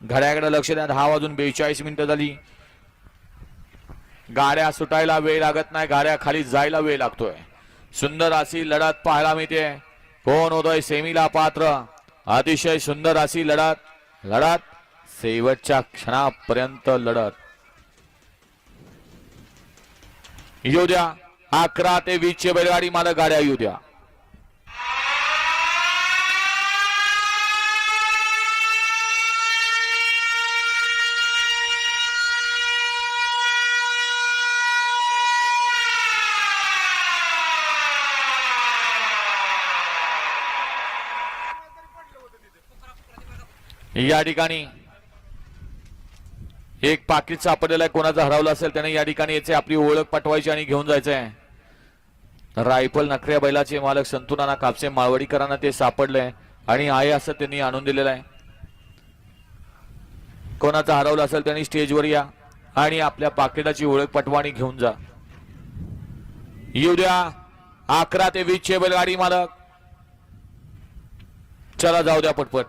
घड्याकडे लक्ष द्या दहा वाजून बेचाळीस मिनिटं झाली. गाड्या सुटायला वेळ लागत नाही गाड्या खाली जायला वेळ लागतोय. सुंदर अशी लढत पाहायला मिळते. कोण होतोय सेमीला पात्र? अतिशय सुंदर अशी लढत लढत शेवटच्या क्षणापर्यंत लढत. येऊ द्या अकरा ते वीस चे बैलगाडी मला गाड्या येऊ द्या. या ठिकाणी एक पाकिट सापडलेलं आहे. कोणाचा हरवलं असेल त्याने या ठिकाणी याचे आपली ओळख पटवायची आणि घेऊन जायचं आहे रायफल नखऱ्या बैलाचे मालक संतुनाना कापसे माळवडीकरांना ते सापडलंय आणि आहे असं त्यांनी आणून दिलेलं आहे. कोणाचा हरवलं असेल त्यांनी स्टेजवर या आणि आपल्या पाकिटाची ओळख पटवा आणि घेऊन जा. येऊ द्या. अकरा ते वीसचे बैलगाडी मालक. चला जाऊ द्या पटपट.